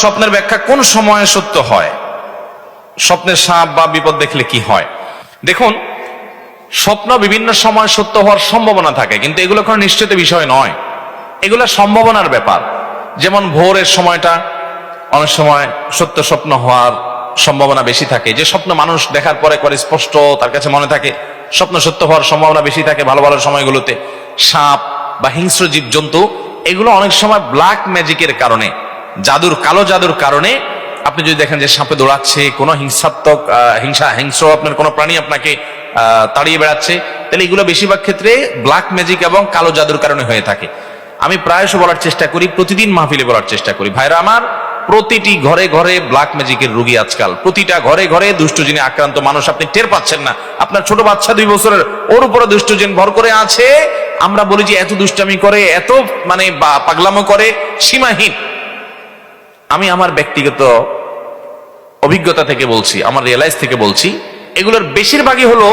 স্বপ্নের ব্যাখ্যা কোন সময়ে সত্য হয়? স্বপ্নের সাপ বা বিপদ দেখলে কি হয়? দেখুন, স্বপ্ন বিভিন্ন সময় সত্য হওয়ার সম্ভাবনা থাকে, কিন্তু এগুলো কোনো নিশ্চিত বিষয় নয়। এগুলো সম্ভাবনার ব্যাপার। যেমন ভোরের সময়টা, অনেক সময় সত্য স্বপ্ন হওয়ার সম্ভাবনা বেশি থাকে। যে স্বপ্ন মানুষ দেখার পরে করে স্পষ্ট তার কাছে মনে থাকে, স্বপ্ন সত্য হওয়ার সম্ভাবনা বেশি থাকে ভালো ভালো সময়গুলোতে। সাপ বা হিংস্র জীব জন্তু এগুলো অনেক সময় ব্ল্যাক ম্যাজিকের কারণে জাদুর, কালো জাদুর কারণে আপনি যদি দেখেন যে সাপে দৌড়াচ্ছে, কোনো হিংসাত্মক হিংসা, হিংস্র আপনার কোনো প্রাণী আপনাকে তাড়িয়ে বেড়াচ্ছে, তাহলে এগুলো বেশিরভাগ ক্ষেত্রে ব্ল্যাক ম্যাজিক এবং কালো জাদুর কারণে হয়ে থাকে। আমি প্রায়শ বলার চেষ্টা করি, প্রতিদিন মাহফিলে বলার চেষ্টা করি। ভাইরা আমার, প্রতিটি ঘরে ঘরে ব্ল্যাক ম্যাজিকের রুগী আজকাল। প্রতিটা ঘরে ঘরে দুষ্টজিনে আক্রান্ত মানুষ আপনি টের পাচ্ছেন না। আপনার ছোট বাচ্চা দুই বছরের, ওর উপরে দুষ্টজিন ভর করে আছে। আমরা বলি যে এত দুষ্টামি করে, এত মানে পাগলামো করে, সীমাহীন। আমি আমার ব্যক্তিগত অভিজ্ঞতা থেকে বলছি, আমার রিয়েলাইজ থেকে বলছি, এগুলোর বেশিরভাগই হলো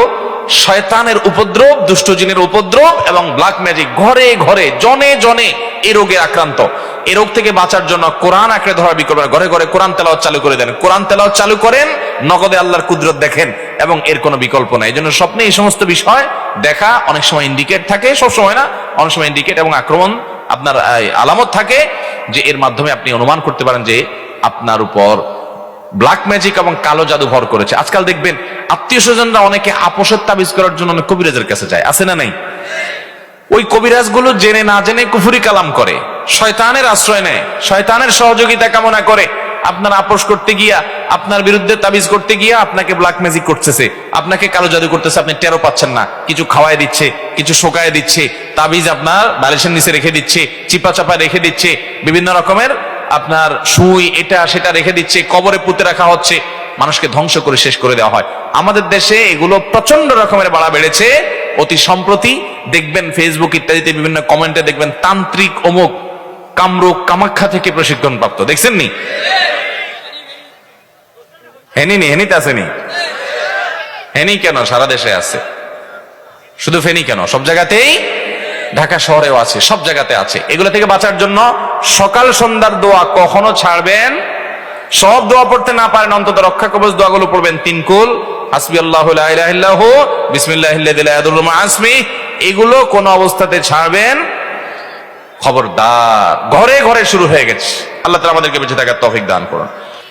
শয়তানের উপদ্রব, দুষ্টজিনের উপদ্রব এবং ব্ল্যাক ম্যাজিক ঘরে ঘরে, জনে জনে এ রোগে আক্রান্ত। এ রোগ থেকে বাঁচার জন্য কোরআন আঁকড়ে ধরার বিকল্প ঘরে ঘরে কোরআন তেলাওয়াত চালু করে দেন। কোরআন তেলাওয়াত চালু করেন, নগদে আল্লাহর কুদরত দেখেন এবং এর কোনো বিকল্প নাই। এই জন্য স্বপ্নে এই সমস্ত বিষয় দেখা অনেক সময় ইন্ডিকেট থাকে সব সময় না, অনেক সময় ইন্ডিকেট এবং আক্রমণ আপনার আলামত থাকে। যে এর মাধ্যমে আপনি অনুমান করতে পারেন যে আপনার উপর ব্ল্যাক ম্যাজিক এবং কালো জাদু ভর করেছে। আজকাল দেখবেন আত্মীয় স্বজনরা অনেকে আপোষের তাবিজ করার জন্য অনেক কবিরাজের কাছে যায়। আছে না নাই? ওই কবিরাজগুলো জেনে না জেনে কুফুরি কালাম করে। শয়তানের আশ্রয় নেয়। শয়তানের সহযোগিতা কামনা করে। আপনার আপোষ করতে গিয়া, আপনার বিরুদ্ধে তাবিজ করতে গিয়া আপনাকে ব্ল্যাক ম্যাজিক করতেছে। আপনাকে কালো জাদু করতেছে। আপনি টেরো পাচ্ছেন না। কিছু খাওয়ায় দিচ্ছে, কিছু শোকায় দিচ্ছে। তাবিজ আপনার বালিশের নিচে রেখে দিচ্ছে, চিপা চাপা রেখে দিচ্ছে, বিভিন্ন রকমের আপনার সুই, এটা, সেটা রেখে দিচ্ছে, কবরে পুঁতে রাখা হচ্ছে, মানুষকে ধ্বংস করে শেষ করে দেওয়া হয়। আমাদের দেশে এগুলো প্রচণ্ড রকমের বাড়া বেড়েছে, অতি সম্প্রতি দেখবেন ফেসবুক ইত্যাদিতে বিভিন্ন কমেন্টে দেখবেন তান্ত্রিক অমুক কামরূপ কামাখ্যা থেকে প্রশিক্ষণ প্রাপ্ত দেখছেন নি? হেনি নি, হেনিতে আসেনি হেনি কেন? সারা দেশে আছে। শুধু ফেনি কেন? সব জায়গাতেই ঢাকা শহরেও আছে, সব জায়গাতে আছে। এগুলো থেকে বাঁচার জন্য সকাল সন্ধ্যার দোয়া কখনো ছাড়বেন। সব দোয়া পড়তে না পারেন, অন্তত রক্ষা কবচ দোয়াগুলো পড়বেন তিন কুল। হাসবি আল্লাহ বিসমিল্লাহ আসমি। এগুলো কোন অবস্থাতে ছাড়বেন। খবরদার, ঘরে ঘরে শুরু হয়ে গেছে। আল্লাহ তালা আমাদেরকে বেঁচে থাকার তফিক দান করুন।